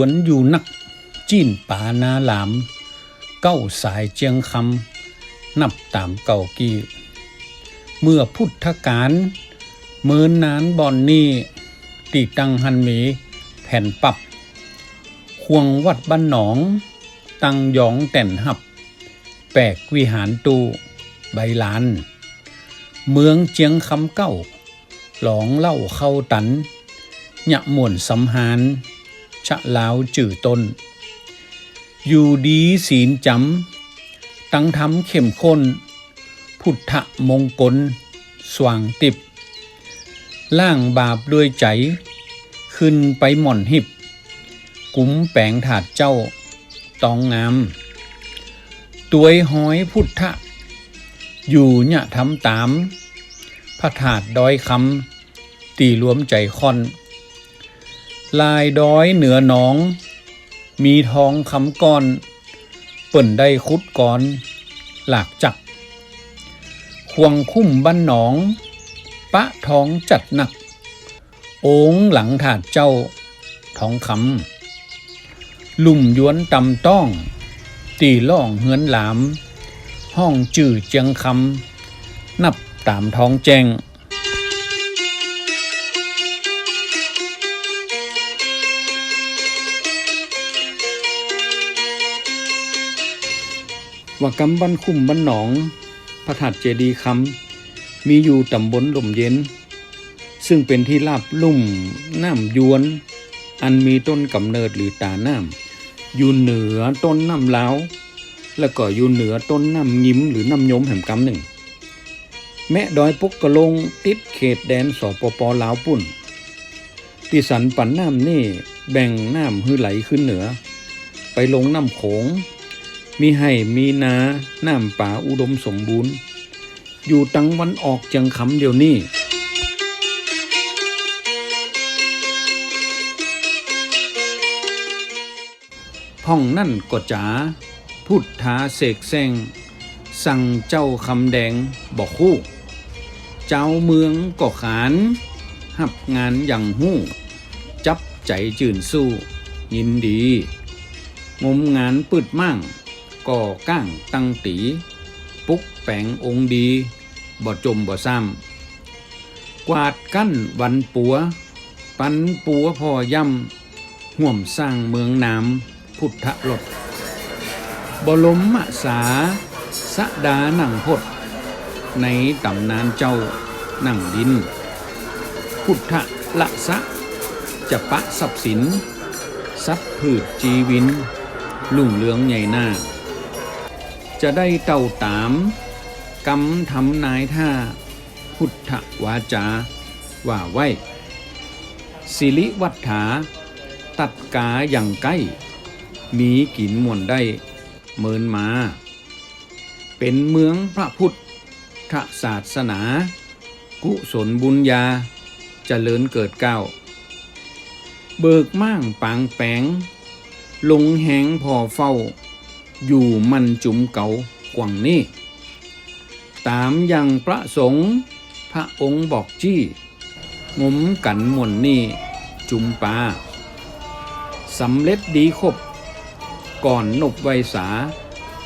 วนอยู่นัก จีนป่านาหลาม เก้าสายเจียงคำนับตามเก่ากี้ เมื่อพุทธกาลเมินนานบอนนี่ตีตังหันหมีแผ่นปับควงวัดบ้านหนอง ตังยองแต่นหับ แปลกวิหารตูใบลาน เมืองเจียงคำเก้า หลองเล่าเข้าตันหยะหม่วนสำหาร ชะลาวจื่อต้น อยู่ดีศีลจำ ตั้งทำเข้มข้น พุทธมงคลสว่างติบ ล่างบาปด้วยใจ ขึ้นไปหม่อนหิบ กุ้มแปงถาดเจ้า ตองงามตวยห้อยพุทธะ อยู่เนี่ยทำตาม พระถาดดอยคำตีรวมใจค่อน ลายดอยเหนือหนอง มีทองคำก้อน เปิ่นได้คุดก่อน หลากจักควงคุ้มบ้านหนอง ปะท้องจัดหนัก โองหลังถาดเจ้าทองคำลุ่มย้วนตำต้อง ตีล่องเฮือนหลาม ห้องจื่อเจียงคำนับตามท้องแจง ว่ากำบ้านคุ้มบ้านหนอง พระธาตุเจดีย์คำมีอยู่ตำบลหล่มเย็น ซึ่งเป็นที่ราบลุ่มน้ำยวน อันมีต้นกำเนิดหรือตาน้ำอยู่เหนือต้นน้ำล้าวแล้วก็อยู่เหนือต้นน้ำยิ้มหรือน้ำยมแห่งกำหนึ่ง แม่ดอยปุกกะลงติดเขตแดนสปปลาวปุ่นติสันปันน้ำนี่แบ่งน้ำฮือไหลขึ้นเหนือ ไปลงน้ำโขง มีให้มีนาน้ำป่าอุดมสมบูรณ์ อยู่ตังวันออกจังคำเดียวนี้พ่องนั่นก็จ๋าพุทธาเสกแซงสั่งเจ้าคำแดงบอกคู่ เจ้าเมืองก็ขาน หับงานอย่างหู้ จับใจจื่นสู้ ยินดี งมงานปึดมั่ง ก่อก้างตั้งตี ปุกแปงองค์ดีบ่จมบ่ซ้ำกวาดกั้นวันปัว ปันปัวพอย่ำห่วมสร้างเมืองน้ำพุทธรถบลมมะสา สะดาหนังพด ในตำนานเจ้าหนังดิน พุทธละสะจะปะทรัพย์สินสัตว์พืชจีวินลุ่งเลืองใหญ่หน้า จะได้เต่าตามกำทำนายท่า พุทธวาจา ว่าไว้ สิริวัฏฐา ตัดกาอย่างใกล้ มีกินมวนได้ เมินมา เป็นเมืองพระพุทธศาสนา กุศลบุญญาจเจริญเกิดเก้าเบิกม่างปางแปงลงแหงพอเฝ้า อยู่มันจุมเก่ากว่างนี้ตามอย่างประสงค์พระองค์บอกจี้งมกันหม่นนี่จุมปาสำเร็จดีครบก่อนนบไวสา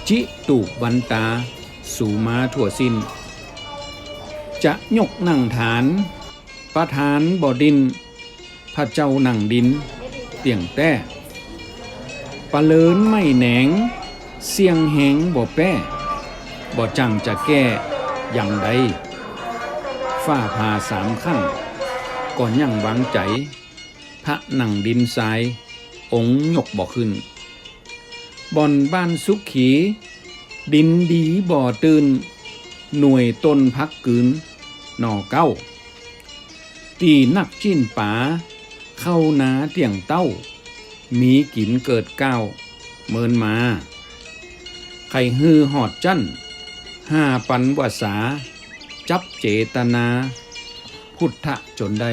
จิตูวันตา สู่มาทั่วสิน้น จะยกนั่งฐาน ประธานบ่อดิน พระเจ้านั่งดิน เตียงแต้ปะเลินไม่แหนง เสียงแหงบ่แป้บ่จังจะแก้อย่างใดฝ้าผ่าสามขั้นก่อนยังวางใจ พระหนังดินทราย องค์ยกบ่ขึ้นบ่อนบ้านสุขขี ดินดีบ่อตื่น หน่วยต้นพักกืนหน่อเก้า ตีนักจิ้นป๋า เข้านาเตียงเต้า มีกินเกิดเก้า เมินมา ไข่ฮือหอดจั่นห้าปันวาสา จับเจตนา พุทธะจนได้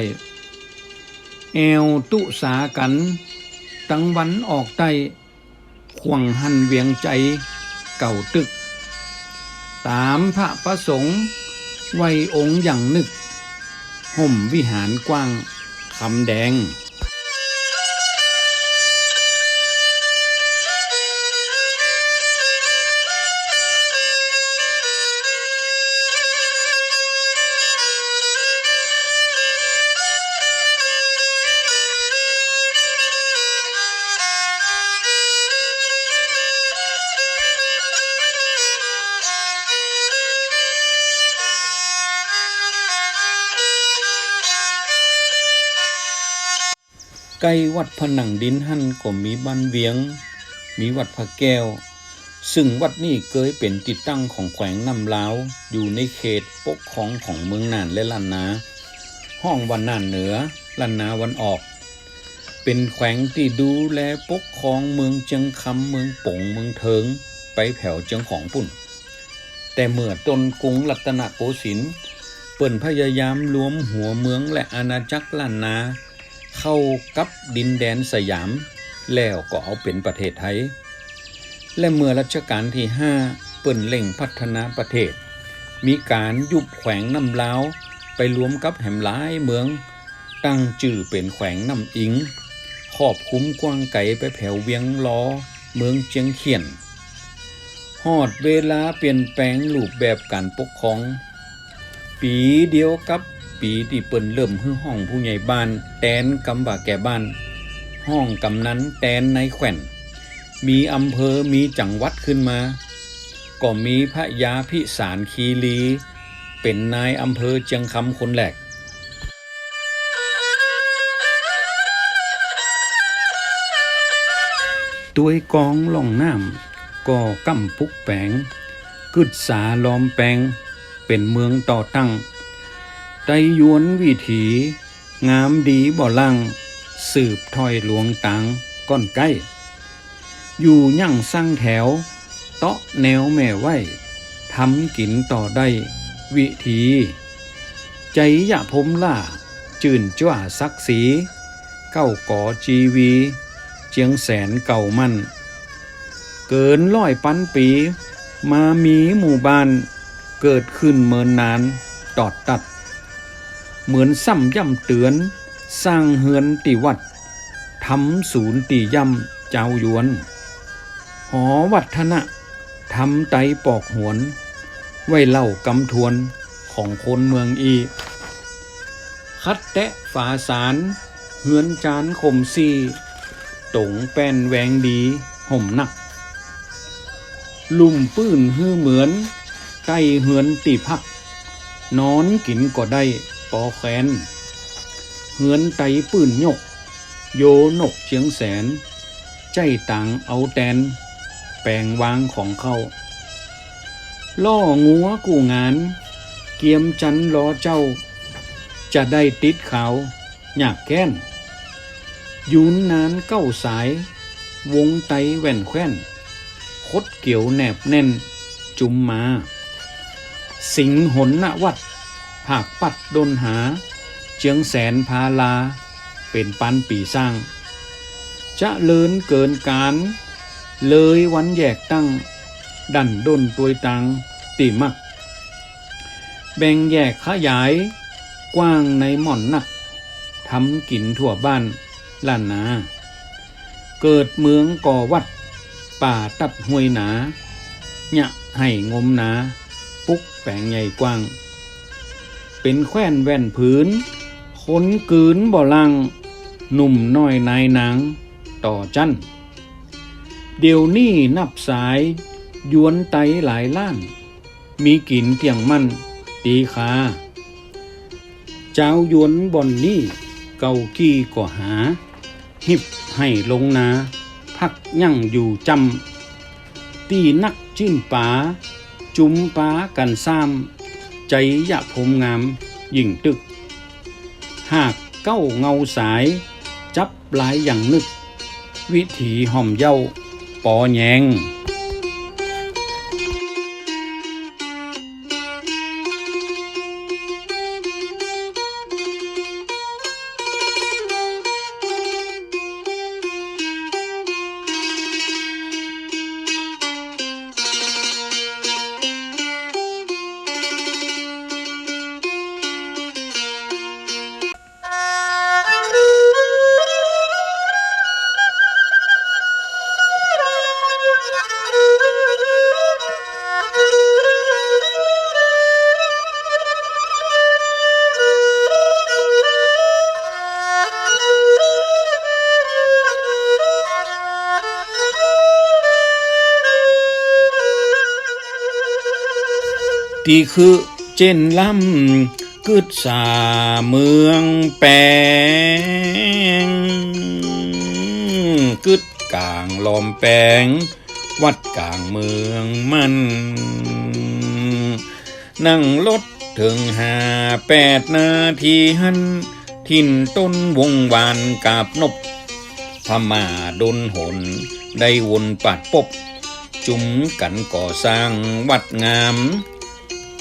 แอวตุสากัน ตั้งวันออกใต้ขวงหันเวียงใจเก่าตึก ตามพระประสงค์ไวองค์อย่างนึก ห่มวิหารกว้างคำแดง ใกล้วัดผนังดินหั่นก็มีบ้านเวียง มีวัดพระแก้ว ซึ่งวัดนี้เคยเป็นติดตั้งของแขวงนำลาว อยู่ในเขตปกครองของเมืองน่านและลันนา ห้องวันน่านเหนือลันนาวันออก เป็นแขวงที่ดูแลปกครองเมืองเจียงคำเมืองปงเมืองเทิง ไปแผ่วเจียงของปุ่น แต่เมื่อตนกรุงรัตนโกสินทร์เปิ่นพยายามรวมหัวเมืองและอาณาจักรล้านนา เข้ากับดินแดนสยาม แล้วก็เอาเป็นประเทศไทย และเมื่อรัชกาลที่5เปิ่นเล่งพัฒนาประเทศ มีการยุบแขวงน้ำลาว ไปรวมกับแหมหลายเมือง ตั้งชื่อเป็นแขวงน้ำอิงครอบคลุมกว้างไกลไปแผ่วเวียงล้อ เมืองเจียงเขียนฮอดเวลาเปลี่ยนแปลงรูปแบบการปกครอง ปีเดียวกับ ปีที่เปิ้นเริ่มฮื้อห้องผู้ใหญ่บ้าน แตนกำบ่าแก่บ้าน ห้องกำนั้นแตนในแขวนมีอำเภอมีจังหวัดขึ้นมา ก็มีพระยาพิสารคีรี เป็นนายอำเภอเจียงคำคนแรกตัวยกองล่องน้ำก็กำปุกแปงกึดสาล้อมแปง เป็นเมืองต่อตั้ง ไตยวนวิถี งามดีบ่ลัง สืบถอยหลวงตังก้อนใกล้ อยู่ยั่งสร้างแถว เตาะแนวแม่ไว้ทำกินต่อได้วิธี ใจอย่าพมล่า จื่นจ้าศักดิ์ศรีเก้าก่อจีวี เจียงแสนเก่ามั่น เกินร้อยปันปี มามีหมู่บ้าน เกิดขึ้นเมินนาน ตอดตัด เหมือนซ้ำย่ำเตือน สร้างเฮือนติวัดทำศูนย์ตีย่ำเจ้ายวน หอวัฒนะทำไตปอกหวน ไว้เล่ากำทวนของคนเมืองอี คัดแตะฝาสาร เฮือนจานคมซีตงแป้นแวงดีห่มหนัก ลุ่มปื้นฮื้อเหมือนใกล้เฮือนตีพัก นอนกินก็ได้ ปอแขวนเฮือนไตปื้นยก โยนกเชียงแสน ใจต่างเอาแตน แปลงวางของเขาล่องัวกู่งาน เกียมจันรอเจ้า จะได้ติดเขาอยากแค้นยูนนานเก้าสาย วงไตแว่นแคว้น คดเกี่ยวแนบแน่น จุมมา สิงหนนวัด ผากปัดดนหา เจียงแสนพาลา เป็นปันปีสร้าง จะเลินเกินการ เลยวันแยกตั้ง ดันด้นตัวยตังตีมัก แบ่งแยกขยาย กว้างในหม่อนนักทำกินทั่วบ้านล้านนา เกิดเมืองก่อวัด ป่าตัดห้วยหนาหยะให้งมนา ปุ๊กแปลงใหญ่กว้าง เป็นแคว้นแว่นผืนคนกืนบ่ลัง หนุ่มน้อยนายนางต่อจันเดี๋ยวนี้นับสาย ยวนไตหลายล้าน มีกินเตียงมั่น ตีขาเจ้ายวนบ่อนนี้เกากี้ก็หา หิบให้ลงนา พักยั่งอยู่จำตีนักจิ้นป๋าจุ้มป๋ากันซ้ำ ใจอยะพมงามยิ่งตึก หากเก้าเงาสาย จับหลายอย่างนึก วิถีห่อมเย้าปอแยง ตีคือเจนลำกึดสาเมืองแปงกึดกลางลอมแปง วัดกลางเมืองมัน นั่งรถถึงหาแปดนาทีหัน ทินต้นวงวานกาบนบพม่าดนหน ได้วนปัดปบ จุมกันก่อสร้างวัดงาม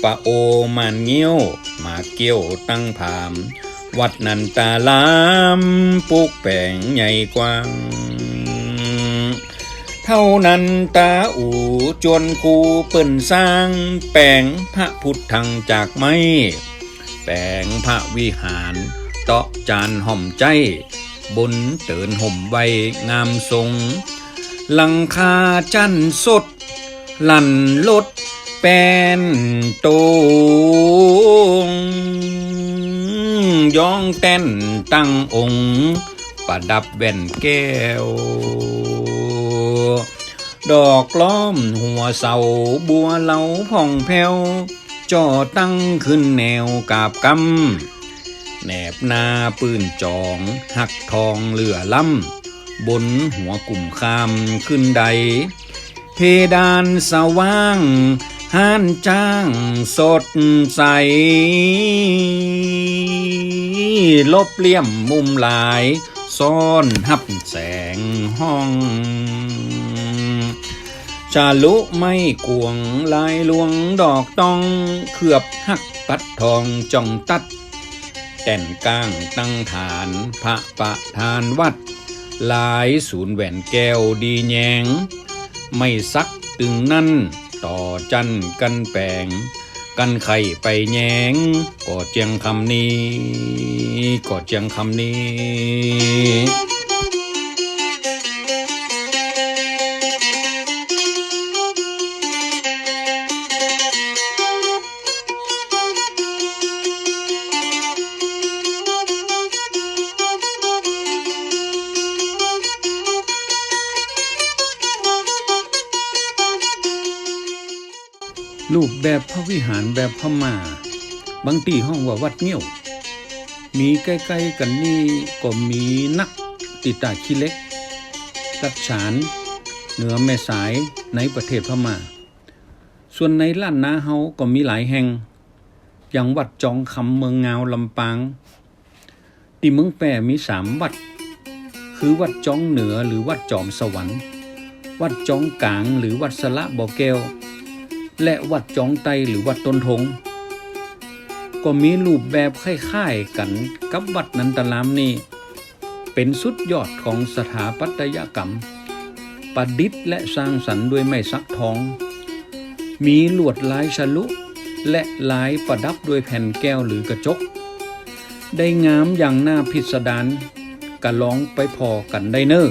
ปะโอมันเงี้ยวมาเกี้ยวตั้งผาม วัดนันตาลามปลูกแปลงใหญ่กว้าง เท่านั้นตาอูจวนคูเปิ่นสร้าง แปลงพระพุทธังจากไม้แปลงพระวิหารเตาะจานห่อมใจ บนเตินห่มไว้งามทรงหลังคาจันสด ลั่นลด แป้นโตงย้องเต้นตั้งองค์ ประดับแว่นแก้ว ดอกล้อมหัวเสาบัวเหลาผ่องแผ้วจ่อตั้งขึ้นแนวกาบกำแหนบหน้าปืนจอง หักทองเหลือล้ำบนหัวกลุ่มคามขึ้นใด เพดานสว่าง ห้านจ้างสดใส ลบเลี่ยมมุมหลายซ่อนหับแสงห้องชาลุไม่กวงลายลวงดอกต้องเขือบหักปัดทองจองตัด แต่นก้างตั้งฐานพระประธานวัด หลายศูนย์แหวนแก้วดีแยง ไม่ซักตึงนั่น ต่อจันกันแปลงกันไข่ไปแยงกอดเจียงคำนี้กอดเจียงคำนี้ รูปแบบพระวิหารแบบพม่า บางตีห้องว่าวัดเงี้ยว มีใกล้ๆกันนี่ก็มีนักติตาขี้เล็กรักฉานเหนือแม่สายในประเทศพม่า ส่วนในล้านนาเฮาก็มีหลายแห่ง อย่างวัดจองคำเมืองงาวลำปางที่เมืองแปรมีสามวัด คือวัดจองเหนือหรือวัดจอมสวรรค์ วัดจองกลางหรือวัดสละบ่อแก้ว และวัดจองไตหรือวัดต้นทง ก็มีรูปแบบคล้ายๆกันกับวัดนันตลามนี่ เป็นสุดยอดของสถาปัตยกรรม ประดิษฐ์และสร้างสรรค์ด้วยไม้สักทอง มีลวดลายฉลุและลายประดับด้วยแผ่นแก้วหรือกระจก ได้งามอย่างน่าพิสดารกะลองไปพอกันได้เนอ้อ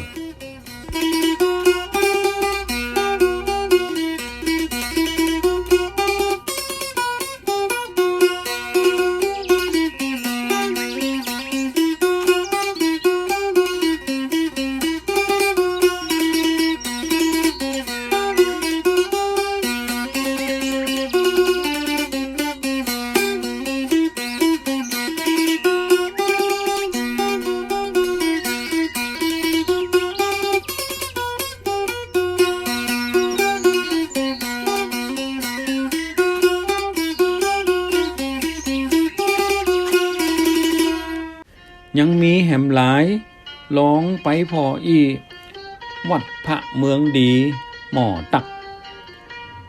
ยังมีแหมหลายลองไปพออีวัดพระเมืองดี หมอตัก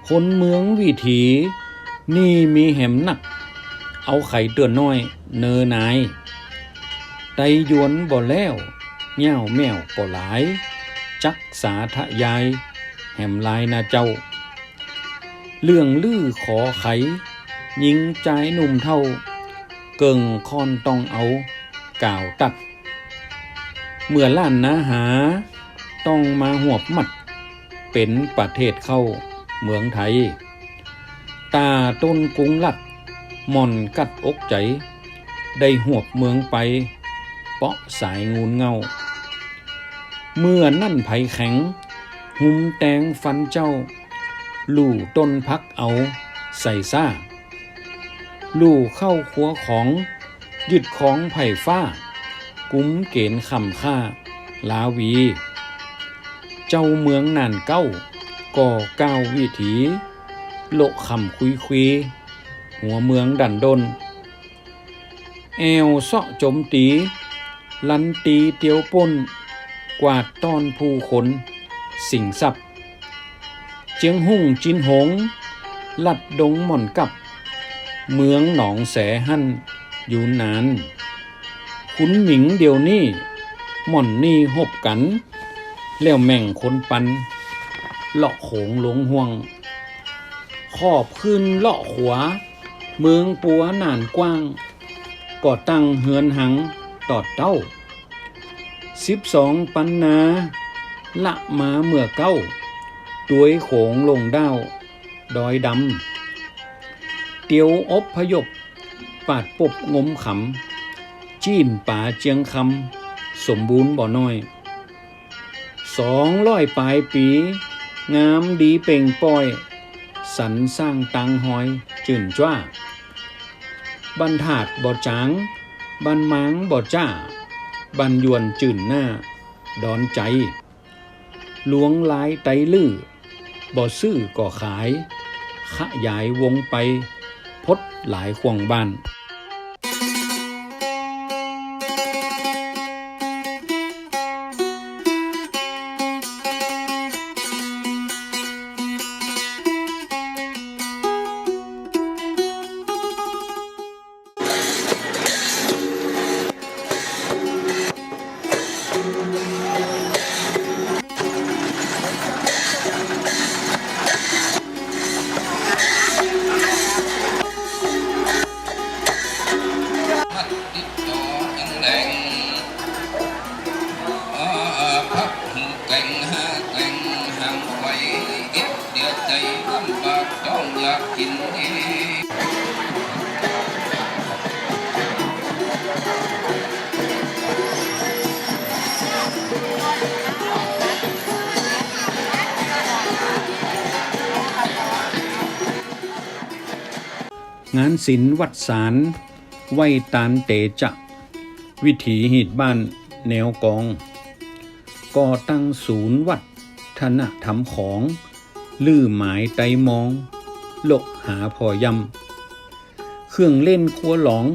คนเมืองวิถี นี่มีแหมหนัก เอาไข่เตือนน้อย เนอนายไตยวนบ่แล้วเง่าแมวก็หลาย จักสาทะยาย แหมลายนาเจ้า เรื่องลือขอไข ยิงใจหนุ่มเท่า เกิงคอนต้องเอา กล่าวตัด เมื่อล้านนาหา ต้องมาหวบหมัด เป็นประเทศเข้าเมืองไทย ตาต้นกรุงลัดหม่อนกัดอกใจ ได้หวบเมืองไป เปาะสายงูนเงา เมื่อนั่นไผแข็ง หุมแตงฟันเจ้า ลู่ต้นพักเอาใส่ซ่า ลู่เข้าครัวของ ยึดของไผ่ฟ้า กุ้มเกณฑ์คำค่า ลาวี เจ้าเมืองนานเก้า ก่อก้าววิถี โลคำคุยคุย หัวเมืองดันดน แอวเสาะจมตี ลันตีเตียวป่นกวาดต้อนผู้คน สิ่งสับเจียงหุ่งจินหง ลัดดงหม่อนกับ เมืองหนองแสหั่น อยู่นาน ขุนหมิงเดี๋ยวนี้หม่อนนี่หบกัน แล้วแม่งคนปัน เลาะโขงหลงห่วง ขอบขึ้นเลาะขวา เมืองปัวหนานกว้าง ก่อตั้งเฮือนหังตอดเต้าสิบสองปันนา ละมาเมื่อเก้าตัวยโขงลงดาวดอยดำเตียวอบพยพ ปาดปบงมขำจีนป่าเจียงคำสมบูรณ์บ่น้อยสองร้อยปลายปี งามดีเป่งป้อยสรรสร้างตังหอยจื่นจ้าบรรทาดบ่จาง บันมางบ่จ้า บันยวนจื่นหน้า ดอนใจ หลวงลายไตลือบ่ซื้อก่อขาย ขยายวงไป ดหลายควงบ้าน งานศิลป์วัดสารไหวตานเตจะ วิถีหีดบ้านแนวกอง ก่อตั้งศูนย์วัดธนธรรมของ ลือหมายไตมอง โลกหาพอยำ เครื่องเล่นครัวหลอง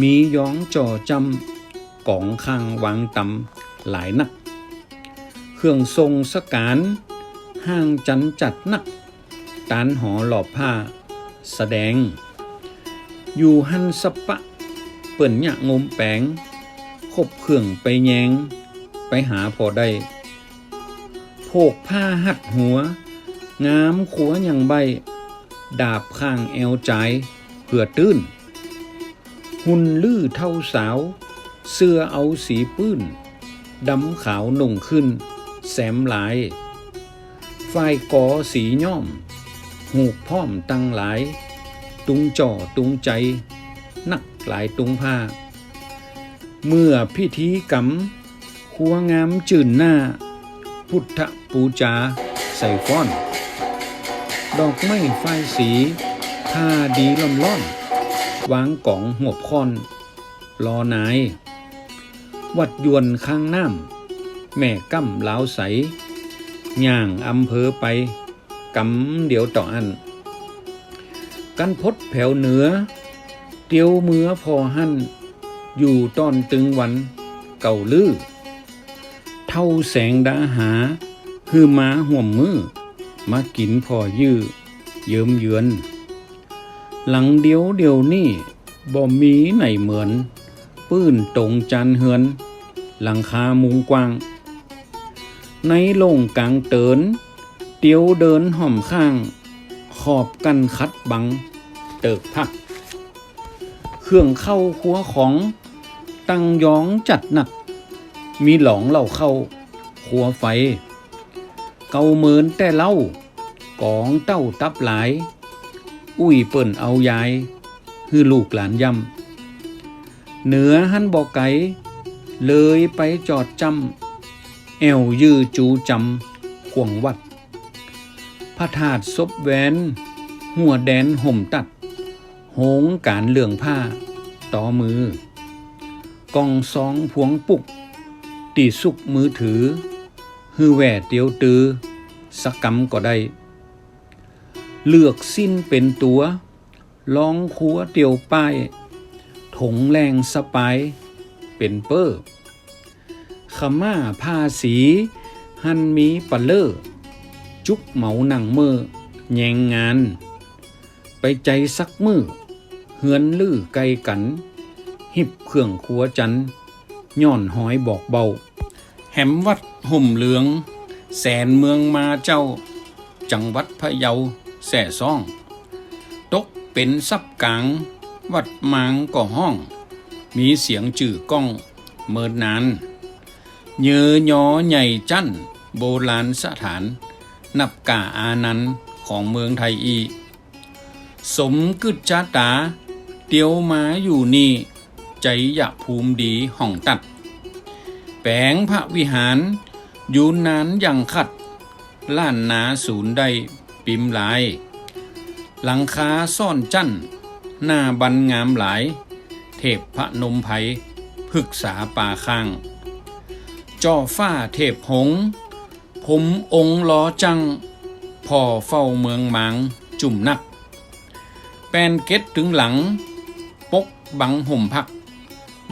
มีย้องจ่อจำกองข้างวางตำหลายนัก เครื่องทรงสการห้างจันจัดนัก ตานหอหลอบผ้า แสดง อยู่หันสะปะ เปิ่นยะงมแปงคบเครื่องไปแยง ไปหาพอได้โพกผ้าหัดหัว งามขัวอย่างใบ ดาบข้างแอวใจเพื่อตื้น หุ่นลื้อเท่าสาว เสื้อเอาสีปื้นดำขาวหนุ่งขึ้น แสมหลายฝ่ายกอสีย่อม หูกพร้อมตั้งหลาย ตุงจ่อตุงใจนักหลายตุงผ้า เมื่อพิธีกรรมครัวงามจื่นหน้า พุทธปูจาใส่ฟ้อน ดอกไม้ไฟสีผ้าดีล่อมล่อนวางกล่องหัวบค่อนรอนาย วัดยวนข้างน้ำแม่กั้มลาวใสย่างอำเภอไปกำเดียวต่ออัน กันพดแผวเหนือ เตียวเมือพอหั่น อยู่ตอนตึงวันเก่าลือ เท่าแสงดาหา คือมาห่วมมือ มากินพอยื้อเยิมเยือน หลังเดียวเดียวนี่บ่มีไหนเหมือน ปื้นตรงจันเฮือน หลังคามุงกว้าง ในโล่งกลางเตินเตียวเดินห่อมข้าง ขอบกันคัดบังเติกพัก เครื่องเข้าครัวของตั้งย้องจัดหนัก มีหลองเหล่าเข้าครัวไฟ เกาเมินแต่เล่ากองเต้าตับหลาย อุ้ยเปิ่นเอายายคือลูกหลานย่ำเหนือหันบอกไกเลยไปจอดจำแอวยื้อจูจำขวงวัด พระธาตุซบแหวนหัวแดนห่มตัด โหงการเหลืองผ้า ต่อมือ กองสองพวงปุก ตีสุกมือถือ ฮือแหวเตียวตือ สักกำก็ได้ เลือกสิ้นเป็นตัวลองคัวเตียวป้ายถงแรงสปายเป็นเปอร์ขม่าผ้าสี หันมีปะเลอร์ จุกเหมาหนังเมอแยงงาน ไปใจสักมือเฮือนลือไกลกัน หิบเครื่องขัวจันย่อนหอยบอกเบา แหมวัดห่มเหลือง แสนเมืองมาเจ้า จังหวัดพะเยาแส่ซ่อง ตกเป็นซับกลาง วัดมางก่อห้อง มีเสียงจื่อก้องเมินนาน เยอยอใหญ่จั่นโบราณสถาน นับกาอานันของเมืองไทยอีสมกึจจาตา เตียวมาอยู่นี่ ใจอยะภูมิดีห่องตัด แปลงพระวิหารอยู่นานอย่างขัด ล้านนาศูนย์ใดปิมหลาย หลังคาซ่อนจั่นหน้าบันงามหลาย เทพพระนมไผพฤกษาป่าข้าง จ่อฟ้าเทพหงส์ ผมองค์ล้อจัง พ่อเฝ้าเมืองหมังจุ่มนัก แปนเก็ตถึงหลัง ปกบังห่มพัก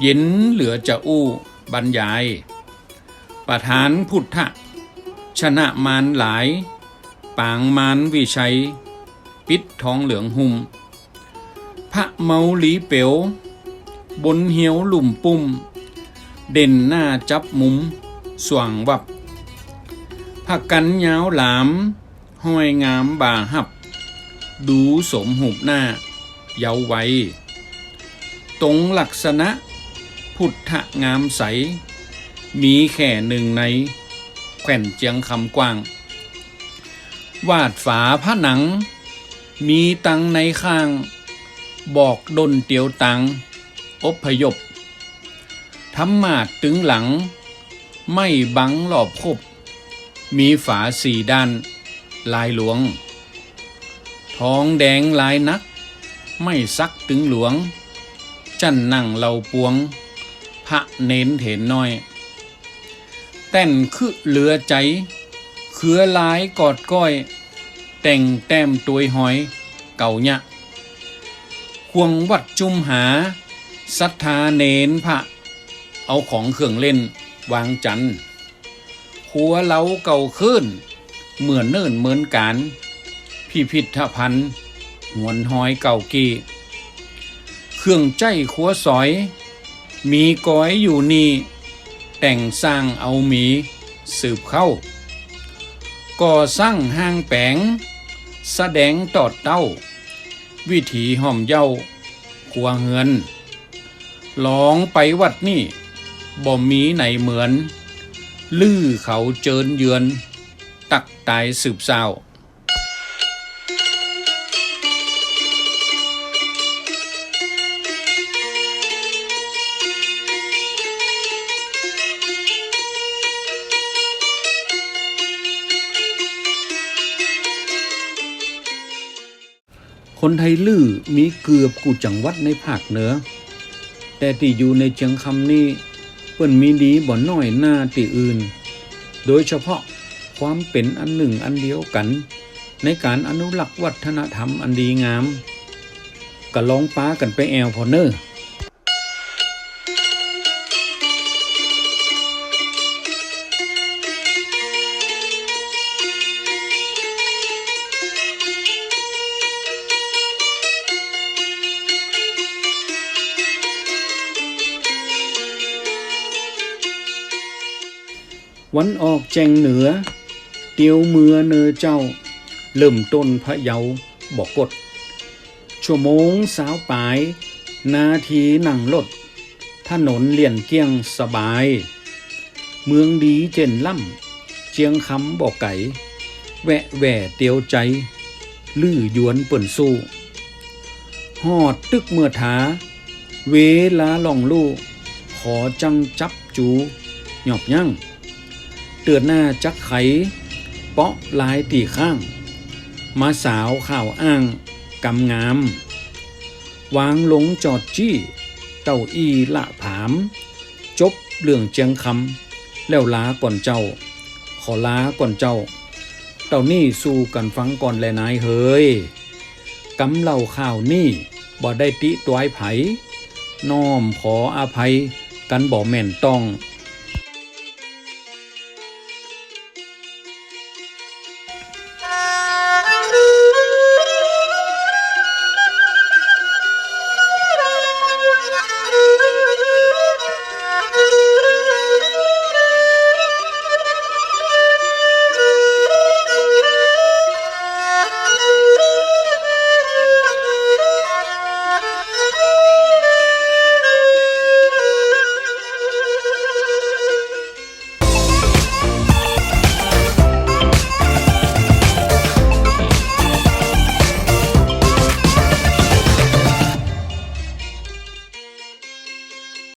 เย็นเหลือจะอู้บรรยาย ประธานพุทธะ ชนะมารหลาย ปางมารวิชัย ปิดทองเหลืองหุ่ม พระเมาหลีเป๋วบนเหียวหลุ่มปุ่ม เด่นหน้าจับมุม สว่างวับ ผักกันยาวหลามห้อยงามบ่าหับ ดูสมหุบหน้า เยาว์ไวตรงลักษณะ พุทธงามใส มีแค่หนึ่งใน แขว่นเจียงคำกว้าง วาดฝาผ้าหนัง มีตังในข้าง บอกดนเตียวตังอพยพทำมาดตึงหลัง ไม่บังหลอบคบ มีฝาสี่ด้าน ลายหลวงทองแดงลายนัก ไม่ซักตึงหลวง จันนั่งเหล่าปวง พระเน้นเถนน้อย แต่นคือเหลือใจ เขือลายกอดก้อย แต่งแต้มตัวยหอย เก่าเนี่ยควงวัดจุมหาศรัทธาเน้นพระ เอาของเครื่องเล่นวางจันทร์ หัวเล้าเก่าขึ้น เหมือนเนิ่นเหมือนการพิพิธภัณฑ์หวนหอยเก่ากีเครื่องใจขัวสอย มีก้อยอยู่นี่ แต่งสร้างเอาหมีสืบเข้า ก่อสร้างห้างแปงแสดงตอดเต้า วิถีห่อมเย้าขัวเฮือนลองไปวัดนี่บ่มีไหนเหมือน ลื้อเขาเจิญเยือน ตักตายสืบเศร้าคนไทยลื้อมีเกือบกูจังหวัดในภาคเหนือ แต่ที่อยู่ในเชียงคำนี่ เปิ้นมีดีบ่น้อยหน้าติอื่น โดยเฉพาะความเป็นอันหนึ่งอันเดียวกัน ในการอนุรักษ์วัฒนธรรมอันดีงามก็ลองป้ากันไปแอวพอเนอร์ วันออกแจงเหนือ เตียวเมือเนอเจ้า เริ่มต้นพะเยาบอกกด ชั่วโมงสาวปลาย นาทีหนังรถถนนเลี่ยนเกี้ยงสบาย เมืองดีเจนล่ำเจียงคำบอกไก่ แวะแหว่เตียวใจ ลื้อยวนเปิ่นสู้หอดตึกเมื่อถา เวลาล่องลู่ขอจังจับจูหยอบยั่ง เตือนหน้าจักไข เปาะลายตีข้าง มาสาวข่าวอ้างกำงาม วางลงจอดจี้ เต้าอี้ละผาม จบเรื่องเจียงคำแล้วลาก่อนเจ้า ขอลาก่อนเจ้า เต่านี่สู้กันฟังก่อนแลนายเฮยกำเล่าข่าวนี่บ่ได้ติตวายไผน้อมขออภัยกันบ่แม่นต้อง